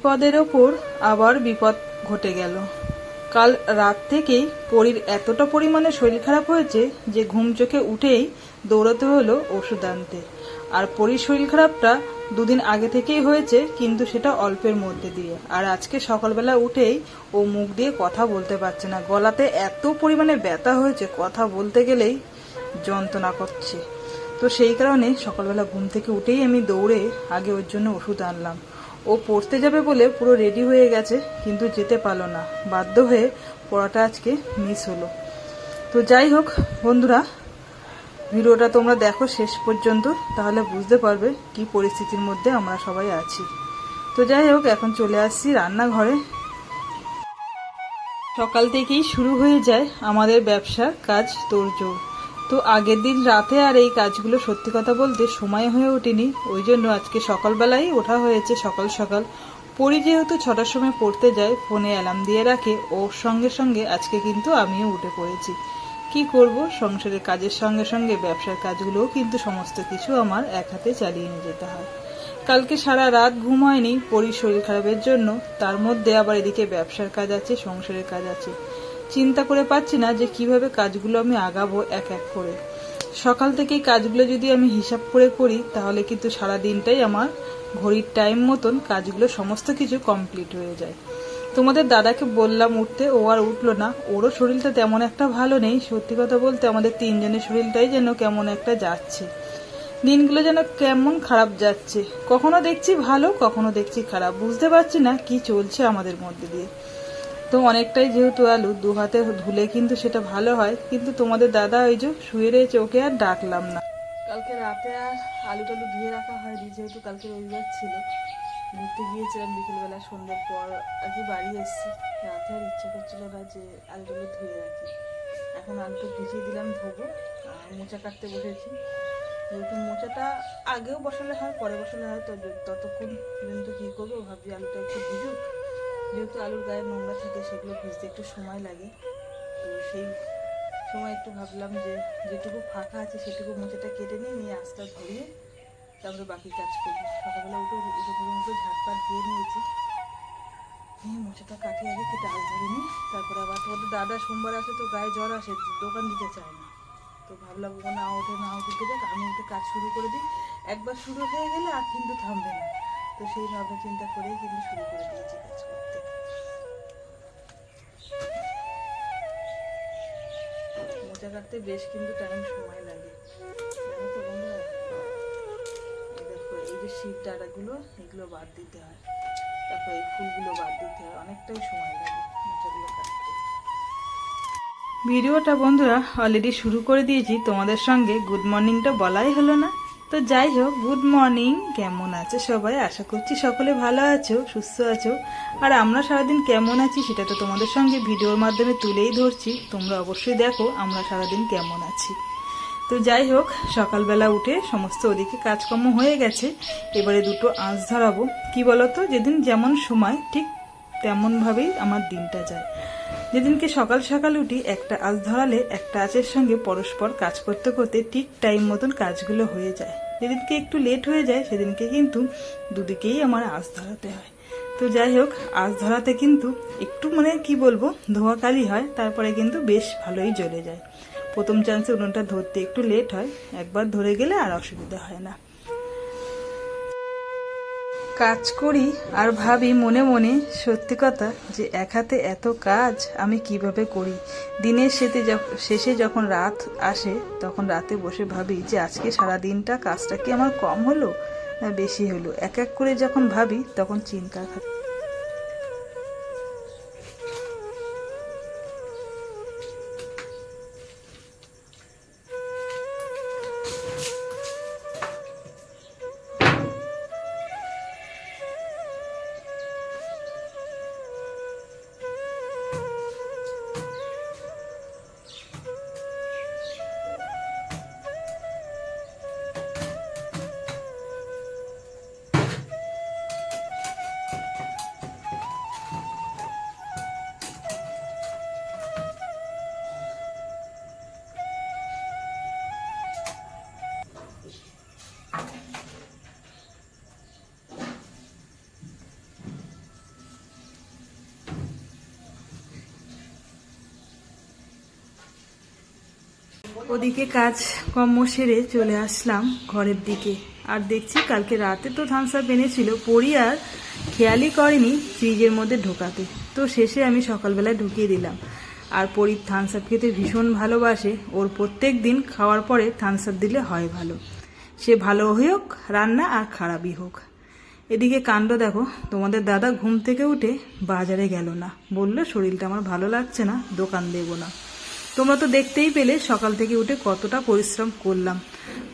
বিপদের ওপর আবার বিপদ ঘটে গেল। কাল রাত থেকেই পরীর এতটা পরিমাণে শরীর খারাপ হয়েছে যে ঘুম চোখে উঠেই দৌড়াতে হলো ওষুধ আনতে। আর পরীর শরীর খারাপটা দুদিন আগে থেকেই হয়েছে, কিন্তু সেটা অল্পের মধ্যে দিয়ে। আর আজকে সকালবেলা উঠেই ও মুখ দিয়ে কথা বলতে পারছে না। গলাতে এত পরিমাণে ব্যথা হয়েছে, কথা বলতে গেলেই যন্ত্রণা করছে। তো সেই কারণে সকালবেলা ঘুম থেকে উঠেই আমি দৌড়ে আগে ওর জন্য ওষুধ আনলাম। ও পড়তে যাবে বলে পুরো রেডি হয়ে গেছে, কিন্তু যেতে পারল না। বাধ্য হয়ে পড়াটা আজকে মিস হলো। তো যাই হোক, বন্ধুরা, ভিডিওটা তোমরা দেখো শেষ পর্যন্ত, তাহলে বুঝতে পারবে কি পরিস্থিতির মধ্যে আমরা সবাই আছি। তো যাই হোক, এখন চলে আসছি রান্নাঘরে। সকাল থেকেই শুরু হয়ে যায় আমাদের ব্যবসার কাজ তোর তোড়জোড়। তো আগের দিন রাতে আর এই কাজগুলো সত্যি কথা বলতে সময় হয়ে ওঠেনি। ওই জন্য আজকে সকালবেলাই ওঠা হয়েছে সকাল সকাল। পরি যেহেতু ছটার সময় পড়তে যায়, ফোনে অ্যালার্ম দিয়ে রাখে। ওর সঙ্গে সঙ্গে আজকে কিন্তু আমিও উঠে পড়েছি। কি করব? সংসারের কাজের সঙ্গে সঙ্গে ব্যবসার কাজগুলোও কিন্তু সমস্ত কিছু আমার এক হাতে চালিয়ে নিয়ে যেতে হয়। কালকে সারা রাত ঘুম হয়নি পরি শরীর খারাপের জন্য। তার মধ্যে আবার এদিকে ব্যবসার কাজ আছে, সংসারের কাজ আছে। চিন্তা করে পাচ্ছি না যে কীভাবে কাজগুলো আমি আগাবো এক এক করে। সকাল থেকেই কাজগুলো যদি আমি হিসাব করে করি, তাহলে কিন্তু সারা দিনটাই আমার ঘড়ির টাইম মতন কাজগুলো সমস্ত কিছু কমপ্লিট হয়ে যায়। তোমাদের দাদাকে বললাম উঠতে, ও আর উঠল না। ওরও শরীরটা তেমন একটা ভালো নেই। সত্যি কথা বলতে আমাদের তিনজনের শরীরটাই যেন কেমন একটা যাচ্ছে। দিনগুলো যেন কেমন খারাপ যাচ্ছে। কখনো দেখছি ভালো, কখনো দেখছি খারাপ। বুঝতে পারছি না কি চলছে আমাদের মধ্যে দিয়ে। তো অনেকটাই যেহেতু আলু, দু হাতে ধুলে কিন্তু সেটা ভালো হয়। কিন্তু তোমাদের দাদা ওই যে শুয়ে রয়েছে, ওকে আর ডাকলাম না। কালকে রাতে আর আলু টালু ধুয়ে রাখা হয়নি, যেহেতু কালকে রবিবার ছিল। ঘুরতে গিয়েছিলাম বিকেলবেলা, সন্ধ্যের পর আর কি বাড়ি এসেছি। রাতে আর ইচ্ছে করছিল না যে আলুগুলো ধুয়ে রাখি। এখন আলুটা ভিজিয়ে দিলাম, ধোবো, আর মোচা কাটতে বসেছি। যেহেতু মোচাটা আগেও বসালে হয়, পরে বসালে হয় তো ততক্ষণ পর্যন্ত কী করব? ভাবছি আলুটা একটু ভিজুক। যেহেতু আলুর গায়ে নোংরা থাকে, সেগুলো ভিজতে একটু সময় লাগে। তো সেই সময় একটু ভাবলাম যে যেটুকু ফাঁকা আছে, সেটুকু মোচাটা কেটে নিয়ে নিয়ে আস্তে ধরিয়ে তারপরে বাকি কাজ করব। সকালবেলা উঠে উঠে পর্যন্ত ঝাটপাট দিয়ে নিয়েছি। নিয়ে মোচাটা কাটি আগে কেটে আল ধরে নিই, তারপরে আবার তোমাদের দাদা সোমবার আসে তো গায়ে জ্বর আসে, দোকান দিতে চায় না। তো ভাবলাম ও না ওঠে, না উঠে, যাক, আমি উঠে কাজ শুরু করে দিই। একবার শুরু হয়ে গেলে আর কিন্তু থামবে না। তো সেই ভাবনা চিন্তা করেই কিন্তু শুরু করে দিয়েছি কাজ করতে। মোচা কাটতে বেশ কিন্তু টাইম সময় লাগে। তো এই যে শীত ডাঁটাগুলো, এগুলো বাদ দিতে হয়। তারপর এই ফুলগুলো বাদ দিতে হয়, অনেকটাই সময় লাগে মোচাগুলো কাটতে। ভিডিওটা বন্ধুরা অলরেডি শুরু করে দিয়েছি, তোমাদের সঙ্গে গুড মর্নিংটা বলাই হলো না। তো যাই হোক গুড মর্নিং কেমন আছে সবাই? আশা করছি সকলে ভালো আছো, সুস্থ আছো। আর আমরা সারাদিন কেমন আছি সেটা তো তোমাদের সঙ্গে ভিডিওর মাধ্যমে তুলেই ধরছি। তোমরা অবশ্যই দেখো আমরা সারাদিন কেমন আছি। তো যাই হোক, সকালবেলা উঠে সমস্ত ওদিকে কাজকর্ম হয়ে গেছে। এবারে দুটো আঁচ ধরাবো। কি বলতো? যেদিন যেমন সময়, ঠিক তেমনভাবেই আমার দিনটা যায়। যেদিনকে সকাল সকাল উঠি, একটা আঁচ ধরালে একটা আঁচের সঙ্গে পরস্পর কাজ করতে করতে ঠিক টাইম মতন কাজগুলো হয়ে যায়। যেদিনকে একটু লেট হয়ে যায়, সেদিনকে কিন্তু দুদিকেই আমার আঁচ ধরাতে হয়। তো যাই হোক আঁচ ধরাতে কিন্তু একটু মানে কি বলব ধোয়াকালি হয়, তারপরে কিন্তু বেশ ভালোই জ্বলে যায়। প্রথম চান্সে উনুনটা ধরতে একটু লেট হয়, একবার ধরে গেলে আর অসুবিধা হয় না। কাজ করি আর ভাবি মনে মনে সত্যি কথা যে এক হাতে এত কাজ আমি কীভাবে করি? দিনের শেষে শেষে যখন রাত আসে, তখন রাতে বসে ভাবি যে আজকে সারা দিনটা কাজটা কি আমার কম হলো না বেশি হলো? এক এক করে যখন ভাবি, তখন চিন্তা থাকে। ওদিকে কাজ কর্ম সেরে চলে আসলাম ঘরের দিকে। আর দেখছি কালকে রাতে তো থামস আপ এনেছিল। পড়ি আর খেয়ালই করেনি ফ্রিজের মধ্যে ঢোকাতে। তো শেষে আমি সকালবেলায় ঢুকিয়ে দিলাম। আর পরি থামস আপ খেতে ভীষণ ভালোবাসে। ওর প্রত্যেক দিন খাওয়ার পরে থামস আপ দিলে হয় ভালো। সে ভালো হোক, রান্না আর খারাপই হোক। এদিকে কাণ্ড দেখো, তোমাদের দাদা ঘুম থেকে উঠে বাজারে গেল না। বলল, শরীরটা আমার ভালো লাগছে না, দোকান দেবো না। তোমরা তো দেখতেই পেলে সকাল থেকে উঠে কতটা পরিশ্রম করলাম।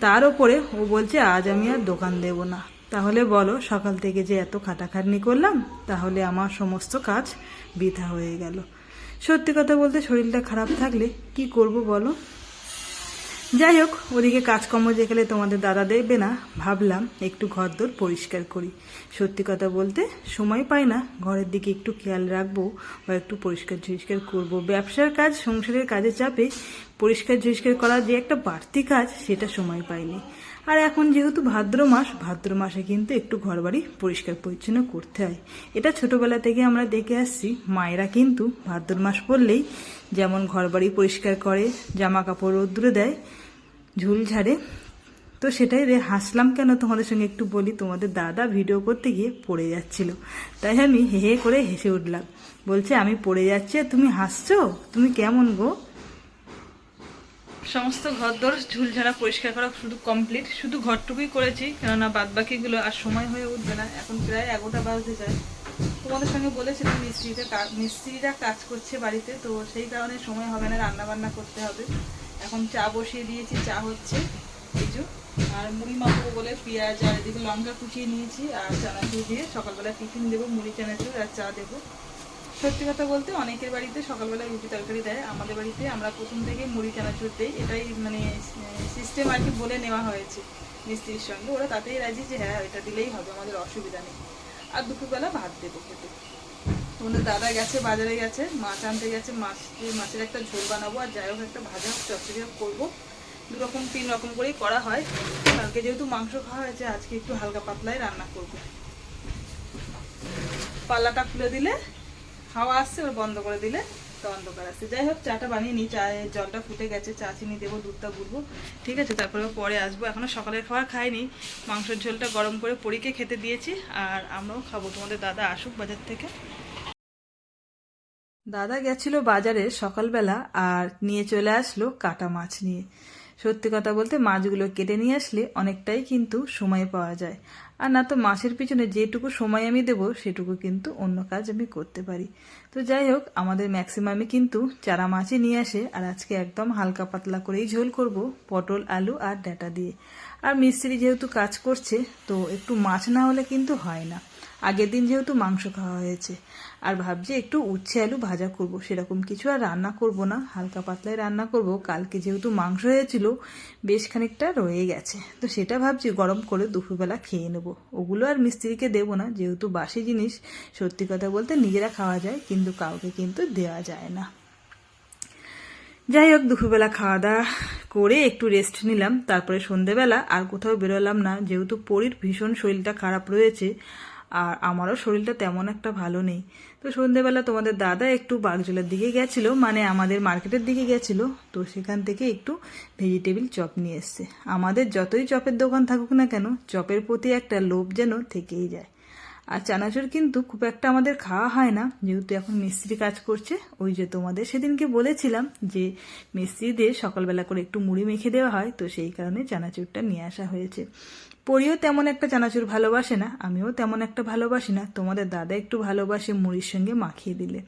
তার ওপরে ও বলছে, আজ আমি আর দোকান দেব না। তাহলে বলো, সকাল থেকে যে এত খাটাখাটনি করলাম, তাহলে আমার সমস্ত কাজ বৃথা হয়ে গেল। সত্যি কথা বলতে শরীরটা খারাপ থাকলে কি করব বলো? যাই হোক ওদিকে কাজকর্ম দেখলে তোমাদের দাদা দেখবে না, ভাবলাম একটু ঘর দোর পরিষ্কার করি। সত্যি কথা বলতে সময় পাই না, ঘরের দিকে একটু খেয়াল রাখব বা একটু পরিষ্কার ঝরিষ্কার করব। ব্যবসার কাজ, সংসারের কাজে চাপে পরিষ্কার ঝরিষ্কার করার যে একটা বাড়তি কাজ, সেটা সময় পাইনি। আর এখন যেহেতু ভাদ্র মাস, ভাদ্র মাসে কিন্তু একটু ঘরবাড়ি পরিষ্কার পরিচ্ছন্ন করতে হয়। এটা ছোটবেলা থেকে আমরা দেখে আসছি। মায়েরা কিন্তু ভাদ্র মাস পড়লেই যেমন ঘরবাড়ি পরিষ্কার করে জামা কাপড় রোদ্দুরে দেয়, ঝুল ঝাড়ে। তো সেটাই রে, হাসলাম কেন তোমাদের সঙ্গে একটু বলি? তোমাদের দাদা ভিডিও করতে গিয়ে পড়ে যাচ্ছিল। তাই আমি হে হে করে হেসে উঠলাম। বলছে, আমি পড়ে যাচ্ছি তুমি হাসছো? তুমি কেমন গো? সমস্ত ঘরদোর ঝুল ঝাড়া পরিষ্কার করা শুধু কমপ্লিট শুধু ঘরটুকুই করেছি, কেননা বাদ বাকিগুলো আর সময় হয়ে উঠবে না। এখন প্রায় এগারোটা বাজতে যায়। তোমাদের সঙ্গে বলেছিলাম মিস্ত্রিতে মিস্ত্রিরা কাজ করছে বাড়িতে, তো সেই কারণে সময় হবে না রান্না বান্না করতে হবে। এখন চা বসিয়ে দিয়েছি, চা হচ্ছে। কিছু আর মুড়ি মাখবো বলে পেঁয়াজ আর এদিকে লঙ্কা কুচিয়ে নিয়েছি, আর চানাচুর দিয়ে সকালবেলা টিফিন দেবো, মুড়ি চানাচুর আর চা দেবো। সত্যি কথা বলতে অনেকের বাড়িতে সকালবেলা রুটি তরকারি দেয়, আমাদের বাড়িতে আমরা প্রথম থেকে মুড়ি, চানাচুর দিই, এটাই মানে সিস্টেম আর কি বলে নেওয়া হয়েছে মিস্ত্রির সঙ্গে। ওরা তাতেই রাজি যে হ্যাঁ এটা দিলেই হবে, আমাদের অসুবিধা নেই। আর দুপুরবেলা ভাত দেবো খেতে। তোমাদের দাদা গেছে, বাজারে গেছে, মাছ আনতে গেছে, মাছ মাছের একটা ঝোল বানাবো, আর যাই হোক একটা ভাজা চচ্চড়ি হোক করব। দু রকম তিন রকম করেই করা হয়। কালকে যেহেতু মাংস খাওয়া হয়েছে, আজকে একটু হালকা পাতলায় রান্না করব। পাল্লাটা খুলে দিলে হাওয়া আসছে ওর বন্ধ করে দিলে তো অন্ধকার আসছে। যাই হোক, চাটা বানিয়ে নিই চায়ের জলটা ফুটে গেছে, চা চিনি দেবো, দুধটা গুলবো ঠিক আছে? তারপরে পরে আসব। এখনও সকালের খাবার খাইনি, মাংসের ঝোলটা গরম করে পরীকে খেতে দিয়েছি, আর আমরাও খাব। তোমাদের দাদা আসুক বাজার থেকে। দাদা গেছিল বাজারে সকালবেলা আর নিয়ে চলে আসলো কাটা মাছ নিয়ে। সত্যি কথা বলতে, মাছগুলো কেটে নিয়ে আসলে অনেকটাই কিন্তু সময় পাওয়া যায়। আর না তো মাসের পিছনে যেটুকু সময় আমি দেব, সেটুকু কিন্তু অন্য কাজ আমি করতে পারি। তো যাই হোক, আমাদের ম্যাক্সিমামে কিন্তু চারা মাছই নিয়ে আসে, আর আজকে একদম হালকা পাতলা করেই ঝোল করব, পটল, আলু আর ডাটা দিয়ে। আর মিস্ত্রি যেহেতু কাজ করছে, তো একটু মাছ না হলে কিন্তু হয় না। আগের দিন যেহেতু মাংস খাওয়া হয়েছে আর ভাবছি একটু উচ্ছে আলু ভাজা করব, সেরকম কিছু আর রান্না করব না। হালকা পাতলায় রান্না করব। কালকে যেহেতু মাংস হয়েছিল, বেশ খানিকটা রয়ে গেছে। তো সেটা ভাবছি গরম করে দুপুরবেলা খেয়ে নেব। ওগুলো আর মিস্ত্রিকে দেবো না, যেহেতু বাসি জিনিস, সত্যি কথা বলতে নিজেরা খাওয়া যায়, কিন্তু কাউকে কিন্তু দেওয়া যায় না। যাই হোক, দুপুরবেলা খাওয়া দাওয়া করে একটু রেস্ট নিলাম। তারপরে সন্ধেবেলা আর কোথাও বেরোলাম না, যেহেতু পরীর ভীষণ শরীরটা খারাপ রয়েছে আর আমারও শরীরটা তেমন একটা ভালো নেই। তো সন্ধেবেলা তোমাদের দাদা একটু বাগজোলার দিকে গেছিল মানে আমাদের মার্কেটের দিকে গেছিল। তো সেখান থেকে একটু ভেজিটেবিল চপ নিয়ে এসছে। আমাদের যতই চপের দোকান থাকুক না কেন, চপের প্রতি একটা লোভ যেন থেকেই যায়। আর চানাচুর কিন্তু খুব একটা আমাদের খাওয়া হয় না, যেহেতু এখন মিস্ত্রি কাজ করছে। ওই যে তোমাদের সেদিনকে বলেছিলাম যে মিস্ত্রিদের সকালবেলা করে একটু মুড়ি মেখে দেওয়া হয়, তো সেই কারণে চানাচুরটা নিয়ে আসা হয়েছে। পরিও তেমন একটা চানাচুর ভালোবাসে না, আমিও তেমন একটা ভালোবাসি না। তোমাদের দাদা একটু ভালোবাসে মুড়ির সঙ্গে মাখিয়ে দিলে।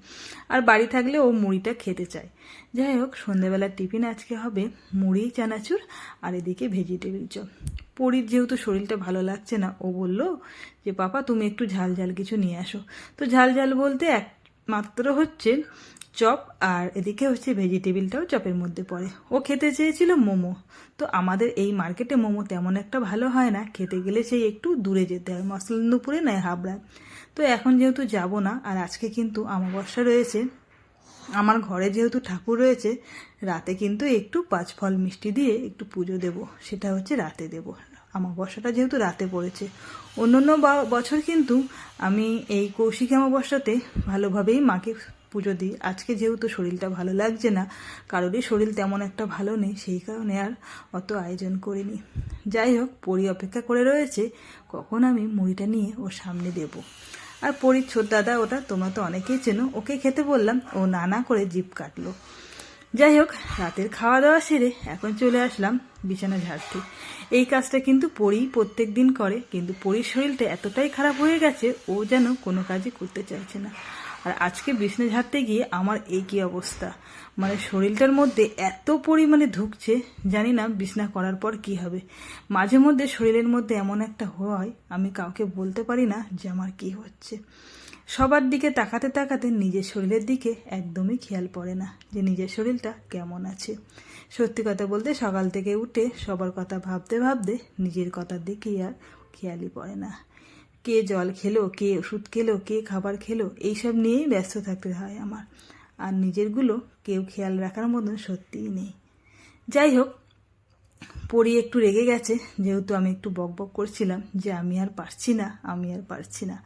আর বাড়ি থাকলে ও মুড়িটা খেতে চায়। যাই হোক, সন্ধেবেলার টিফিন আজকে হবে মুড়ি, চানাচুর আর এদিকে ভেজিটেবিল চপ। পরির যেহেতু শরীরটা ভালো লাগছে না, ও বলল যে, পাপা, তুমি একটু ঝাল ঝাল কিছু নিয়ে আসো। তো ঝাল ঝাল বলতে এক মাত্র হচ্ছে চপ আর এদিকে হচ্ছে ভেজিটেবিলটাও চপের মধ্যে পড়ে। ও খেতে চেয়েছিল মোমো। তো আমাদের এই মার্কেটে মোমো তেমন একটা ভালো হয় না। খেতে গেলে সেই একটু দূরে যেতে হয়। মসলান্দপুরে নয় হাবড়ায় তো এখন যেহেতু যাব না, আর আজকে কিন্তু আমাবস্যা রয়েছে, আমার ঘরে যেহেতু ঠাকুর রয়েছে, রাতে কিন্তু একটু পাঁচ ফল মিষ্টি দিয়ে একটু পুজো দেব। সেটা হচ্ছে রাতে দেব। অমাবস্যাটা যেহেতু রাতে পড়েছে। অন্য অন্য বছর কিন্তু আমি এই কৌশিক অমাবস্যাতে ভালোভাবেই মাকে পুজো দিই। আজকে যেহেতু শরীরটা ভালো লাগছে না, কারোরই শরীর তেমন একটা ভালো নেই, সেই কারণে আর অত আয়োজন করিনি। যাই হোক, পরি অপেক্ষা করে রয়েছে, কখন আমি মুড়িটা নিয়ে ওর সামনে দেব। আর পরির ছোট দাদা, ওটা তোমরা তো অনেকেই চেনো, ওকে খেতে বললাম, ও নানা করে জিপ কাটলো। যাই হোক, রাতের খাওয়া দাওয়া সেরে এখন চলে আসলাম বিছানা ঝাড়তে। এই কাজটা কিন্তু পরি প্রত্যেক দিন করে, কিন্তু পরির শরীরটা এতটাই খারাপ হয়ে গেছে, ও যেন কোনো কাজই করতে চাইছে না। আর আজকে বিছানা ঝাড়তে গিয়ে আমার এই কি অবস্থা? মানে শরীরটার মধ্যে এত পরিমাণে ঢুকছে জানি না বিছনা করার পর কি হবে। মাঝে মধ্যে শরীরের মধ্যে এমন একটা হয়, আমি কাউকে বলতে পারি না যে আমার কি হচ্ছে। সবার দিকে তাকাতে তাকাতে নিজের শরীরের দিকে একদমই খেয়াল পড়ে না যে নিজের শরীরটা কেমন আছে। সত্যি কথা বলতে সকাল থেকে উঠে সবার কথা ভাবতে ভাবতে নিজের কথার দিকেই আর খেয়ালই পড়ে না। কে জল খেলো, কে ওষুধ খেলো, কে খাবার খেলো, এইসব নিয়েই ব্যস্ত থাকতে হয় আমার। আর নিজেরগুলো কেউ খেয়াল রাখার মতন সত্যিই নেই। যাই হোক, পড়ি একটু রেগে গেছে, যেহেতু আমি একটু বক বক করছিলাম যে আমি আর পারছি না, আমি আর পারছি না।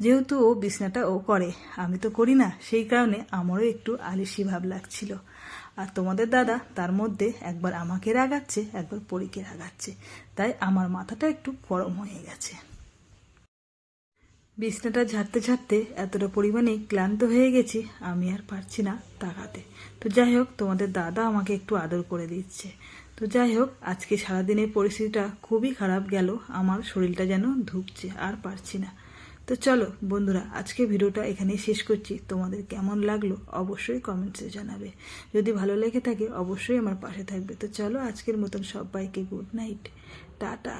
যেহেতু ও বিছনাটা ও করে, আমি তো করি না, সেই কারণে আমারও একটু আলিসি ভাব লাগছিল। আর তোমাদের দাদা তার মধ্যে একবার আমাকে রাগাচ্ছে, একবার পরীকে রাগাচ্ছে, তাই আমার মাথাটা একটু গরম হয়ে গেছে। বিছনাটা ঝাড়তে ঝাড়তে এতটা পরিমাণে ক্লান্ত হয়ে গেছি, আমি আর পারছি না তাকাতে। তো যাই হোক, তোমাদের দাদা আমাকে একটু আদর করে দিচ্ছে। তো যাই হোক, আজকে সারাদিনের পরিস্থিতিটা খুবই খারাপ গেল, আমার শরীরটা যেন ধুকছে, আর পারছি না। তো চলো বন্ধুরা, আজকে ভিডিওটা এখানেই শেষ করছি। তোমাদের কেমন লাগল অবশ্যই কমেন্টসে জানাবে। যদি ভালো লেগে থাকে, অবশ্যই আমার পাশে থাকবে। তো চলো আজকের মতন সবাইকে গুড নাইট টাটা।